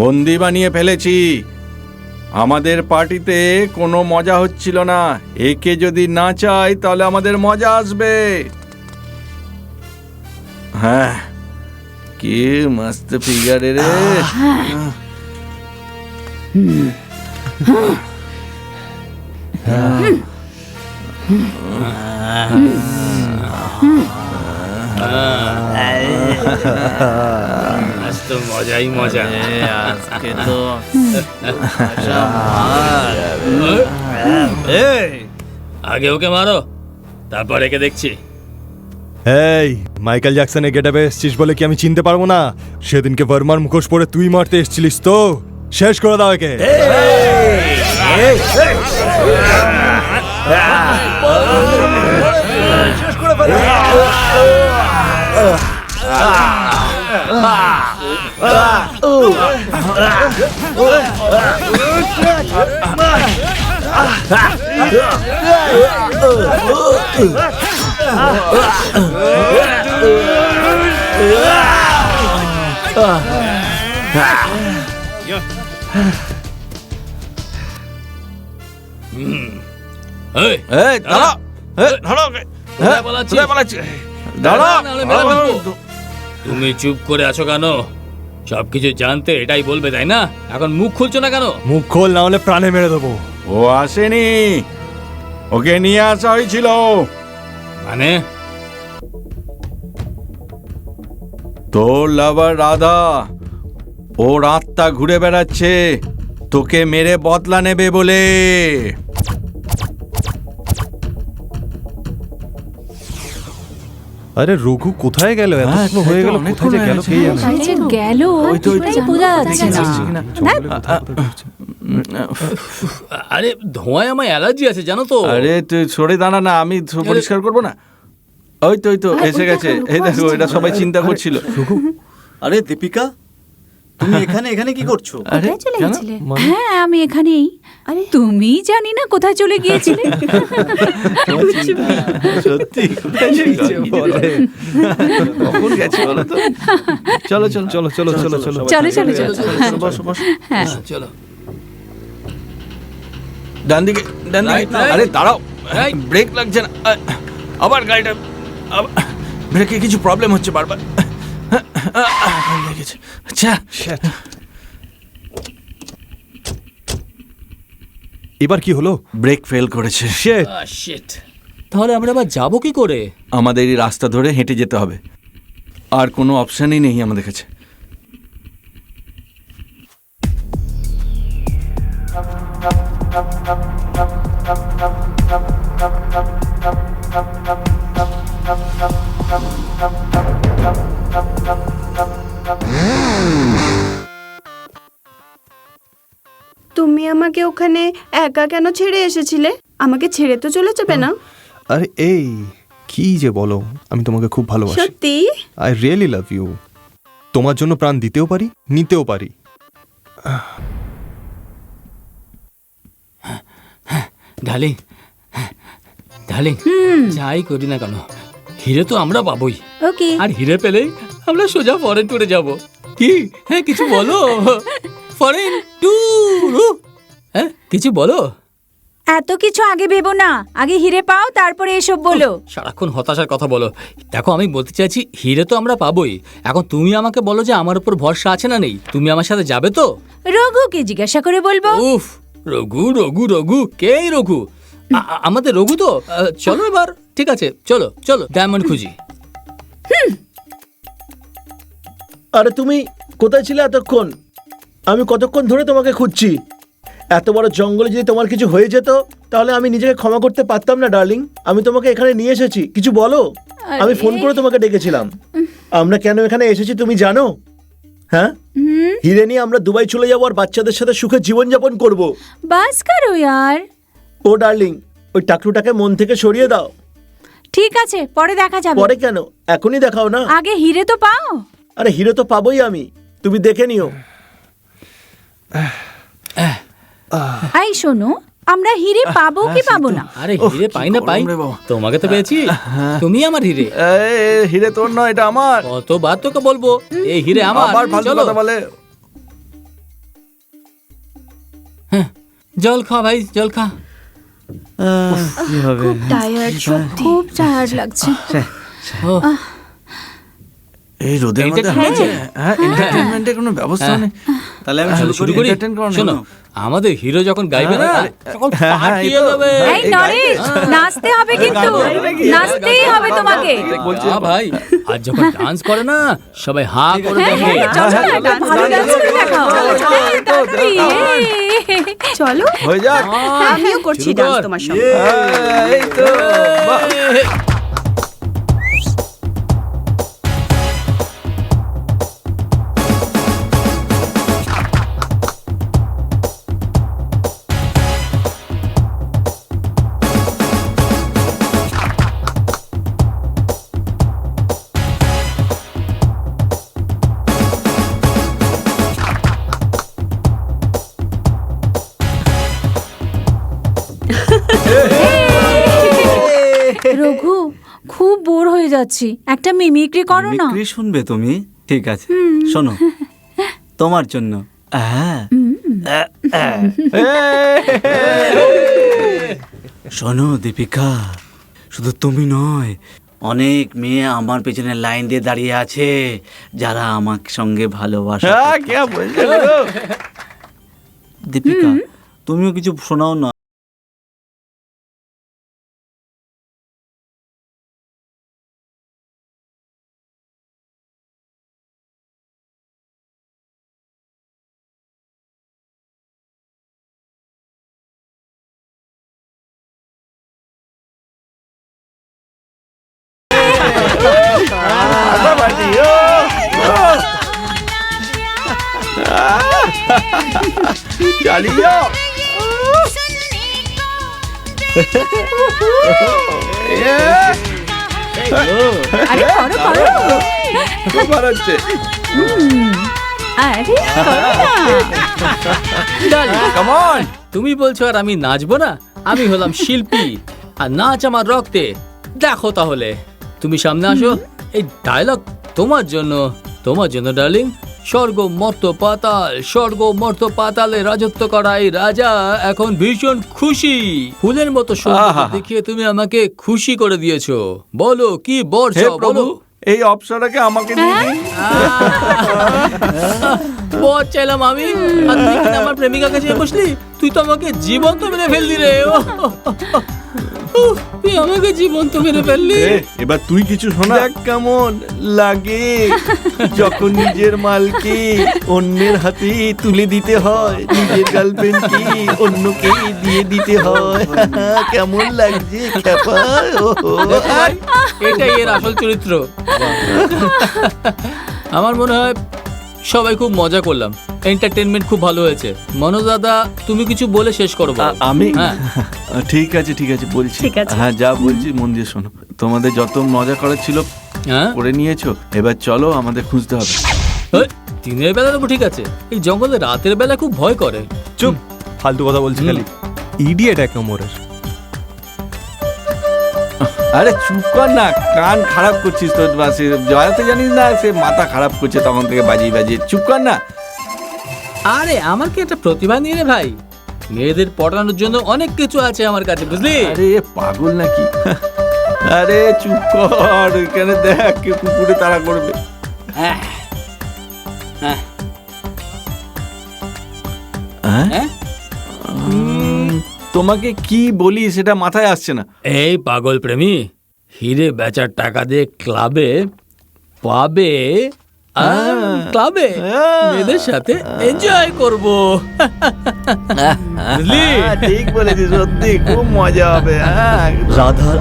বন্দি বানিয়ে ফেলেছি। আমাদের পার্টিতে কোনো মজা হচ্ছিল না। একে যদি না চাই তাহলে আমাদের মজা আসবে। হ্যাঁ কি মস্ত ফিগারে রে। আজ তো মজাই মজা আজকে তো এই, আগে ওকে মারো তারপর একে দেখছি এই মাইকেল জ্যাকসনের গেটাপে এসছিস বলে কি আমি চিনতে পারব না? সেদিনকে ভার্মার মুখোশ পরে তুই মারতে এসেছিলিস তো। শেষ করে দাও একে। এই, เลยไปเลยเฮ้ยเฮ้ยทะเลาะเฮ้ยทะเลาะกัน কোথায় পালাচ্ছিস? দাঁড়া। নাহলে মেরে ফেলব। তুমি চুপ করে আছো কেন? সবকিছু জানতে এটাই বলবে তাই না? এখন মুখ খুলছো না কেন? মুখ খোল না হলে প্রাণে মেরে দেবো। ও আসেনি। ওকে নিয়ে আসা হয়েছিল মানে? তোর লাভার রাধা ওর আত্মা ঘুরে বেড়াচ্ছে। তোকে মেরে বদলা নেবে বলে। আরে রঘু কোথায় গেল? এত হ্যাঁ, সময় হয়ে গেল কোথায় যে গেল কে জানে? যে গেল ওই তো, ওই তো। বোঝা যাচ্ছে না। আরে ধোঁয়ায় আমার অ্যালার্জি আছে জানো তো? আরে তুই সরে দাঁড়া না আমি পরিষ্কার করব না? ওই তো ওই তো এসে গেছে। এই দেখো এটা সবাই চিন্তা করছিল। আরে দীপিকা তুমি এখানে এখানে কি করছ? আরে চলে গেছিলে? হ্যাঁ আমি এখানেই। আরে তুমি জানি না কোথায় চলে গিয়েছিলে সত্যি কোথায় ছিল? কখন গেছে বলো তো চলো চলো চলো চলো চলো চলো চলো চলো চলো হ্যাঁ, বসো বসো হ্যাঁ চলো ডান দিকে ডান দিকে. আরে দাঁড়াও. ব্রেক লাগছে না আবার গাড়িটা ব্রেকে কিছু প্রবলেম হচ্ছে বারবার লেগেছে আচ্ছা এবার কি হলো? ব্রেক ফেল করেছে। শেট শিট তাহলে আমরা আবার যাব কি করে? আমাদের এই রাস্তা ধরে হেঁটে যেতে হবে। আর কোনো অপশানই নেই আমাদের কাছে। তুমি আমাকে ওখানে একা কেন ছেড়ে এসেছিলে? আমাকে ছেড়ে তো চলে যাবে না। আরে এই কি যে বলো আমি তোমাকে খুব ভালোবাসি। সত্যি? আই রিয়েলি লাভ ইউ তোমার জন্য প্রাণ দিতেও পারি নিতেও পারি। ডার্লিং ডার্লিং যাই করি না কেন হিরে তো আমরা পাবোই। ওকে। আর হিরে পেলেই আমরা সোজা ফরেন ট্যুরে যাব। কি? হ্যাঁ কিছু বলো। ফরেন ট্যুর হ্যাঁ কিছু বলো। এত কিছু আগে ভেবো না। আগে হিরে পাও তারপরে এসব বলো। সারাক্ষণ হতাশার কথা বলো। দেখো আমি বলতে চাইছি হিরে তো আমরা পাবোই। এখন তুমি আমাকে বলো যে আমার উপর ভরসা আছে না নেই। তুমি আমার সাথে যাবে তো? রঘুকে জিজ্ঞাসা করে বলব। উফ রঘু রঘু রঘু কে রঘু? আমাদের রঘু তো? চলো এবার। ঠিক আছে চলো চলো ডায়মন্ড খুঁজি। আরে তুমি কোথায় ছিলে এতক্ষণ? আমি কতক্ষণ ধরে তোমাকে খুঁজছি? এত বড় জঙ্গলে যদি তোমার কিছু হয়ে যেত তাহলে আমি নিজেকে ক্ষমা করতে পারতাম না ডার্লিং। আমি তোমাকে এখানে নিয়ে এসেছি। কিছু বলো? আমি ফোন করে তোমাকে ডেকেছিলাম। আমরা কেন এখানে এসেছি তুমি জানো? হ্যাঁ? হিরে নিয়ে আমরা দুবাই চলে যাব আর বাচ্চাদের সাথে সুখে জীবনযাপন করব। বাস করো ইয়ার। ও ডার্লিং ওই টাকলুটাকে মন থেকে সরিয়ে দাও। ঠিক আছে পরে দেখা যাবে। পরে কেন? এখনই দেখাও না। আগে হিরে তো পাও। আরে হিরো তো পাবোই আমি। তুমি দেখে নিও। আই শোনো আমরা হিরে পাবো কি পাবো না? আরে হিরে পাই না পাই। তোমাকে তো পেয়েছি। তুমি আমার হিরে। হিরে তোর নয় এটা আমার। কতবার তোকে বলব? এই হিরে আমার। আবার ফালতু চলো। কথা বলে। হ্যাঁ জল খা ভাই জল খা। খুব টায়ার্ড খুব টায়ার্ড লাগছে। ও এই রোদের মধ্যে হ্যাঁ এন্টারটেইনমেন্টের কোনো ব্যবস্থা নেই। তাহলে আমি শুরু শুরু করি? করি করো শোনো আমাদের হিরো যখন গাইবে না তখন হ্যাঁ, হ্যাঁ, এই নরেশ নাচতে হবে কিন্তু। নাচতেই হবে তোমাকে। হ্যাঁ ভাই আর যখন ডান্স করে না সবাই হা করে হ্যাঁ দেখে। হ্যাঁ চলো ভালো ডান্স করে দেখাও। হ্যাঁ। চলো হয়ে যাক। আমিও করছি ডান্স তোমার সঙ্গে। হ্যাঁ, এই তো। খুব বোর হয়ে যাচ্ছি। একটা মিমিক্রি করো না। মিমিক্রি শুনবে তুমি? ঠিক আছে। শোনো তোমার জন্য। হ্যাঁ। শোনো দীপিকা। শুধু তুমি নয় অনেক মেয়ে আমার পেছনে লাইন দিয়ে দাঁড়িয়ে আছে যারা আমার সঙ্গে ভালোবাসা হ্যাঁ? দীপিকা তুমিও কিছু শোনাও না। চালিয়ে যাও আরে করো করো। ব্যাপার হচ্ছে। আরে কেমন তুমি বলছো আর আমি নাচবো না? আমি হলাম শিল্পী আর নাচ আমার রক্তে। দেখো তাহলে। তুমি সামনে আসো। এই ডায়লগ তোমার জন্য। তোমার জন্য ডার্লিং স্বর্গ মর্ত পাতাল স্বর্গ মর্ত পাতালে রাজত্ব করা এই রাজা এখন ভীষণ খুশি। ফুলের মতো সৌন্দর্য আহা। দেখিয়ে তুমি আমাকে খুশি করে দিয়েছ। বলো কি বর হে চাও, প্রভু বলো এই অপসরাকে আমাকে দিয়ে দিন। বর চাইলাম আমি। আর তুই কিনা আমার প্রেমিকাকে চেয়ে বসলি তুই তো আমাকে জীবন্ত মেরে ফেললি রে। ও তুই আমাকে জীবন্ত মেরে ফেললি। এবার তুই কিছু শোনা। দেখ কেমন লাগে। যখন নিজের মালকে অন্যের হাতে তুলে দিতে হয় নিজের গার্লফ্রেন্ড কি অন্যকে দিয়ে দিতে হয়। কেমন লাগছে খ্যাপা এটাই এর আসল চরিত্র। আমার মনে হয় সবাই খুব মজা করলাম। এন্টারটেনমেন্ট খুব ভালো হয়েছে। মনোজ দাদা তুমি কিছু বলে শেষ করো বাবু। আ- আমি? হ্যাঁ। ঠিক আছে ঠিক আছে বলছি। ঠিক আছে। হ্যাঁ যা বলছি মন দিয়ে শোনো। তোমাদের যত মজা করার ছিল হ্যাঁ। করে নিয়েছো। এবার চলো আমাদের খুঁজতে হবে। দিনের বেলা দেবো ঠিক আছে। এই জঙ্গলে রাতের বেলা খুব ভয় করে। চুপ। ফালতু কথা বলছি খালি। ইডিয়েট এক নম্বরের। আরে চুপ কর না কান খারাপ করছিস তোর বা সে জয়াতে জানিস না সে মাথা খারাপ করছে তখন থেকে বাজিয়ে বাজিয়ে। চুপ কর না। আরে আমার কি একটা প্রতিভা নিয়ে রে ভাই? মেয়েদের পড়ানোর জন্য অনেক কিছু আছে আমার কাছে বুঝলি? আরে পাগল নাকি? আরে চুপ কর এখানে দেখ কে কুকুরে তাড়া করবে। হ্যাঁ। হ্যাঁ। হ্যাঁ? তোমাকে কি বলি সেটা মাথায় আসছে না। এই পাগল প্রেমী হিরে বেচার টাকা দিয়ে ক্লাবে পাবে আর ক্লাবে মেয়েদের সাথে এনজয় করব। হ্যাঁ, ঠিক বলেছিস সত্যি খুব মজা হবে হ্যাঁ। রাধার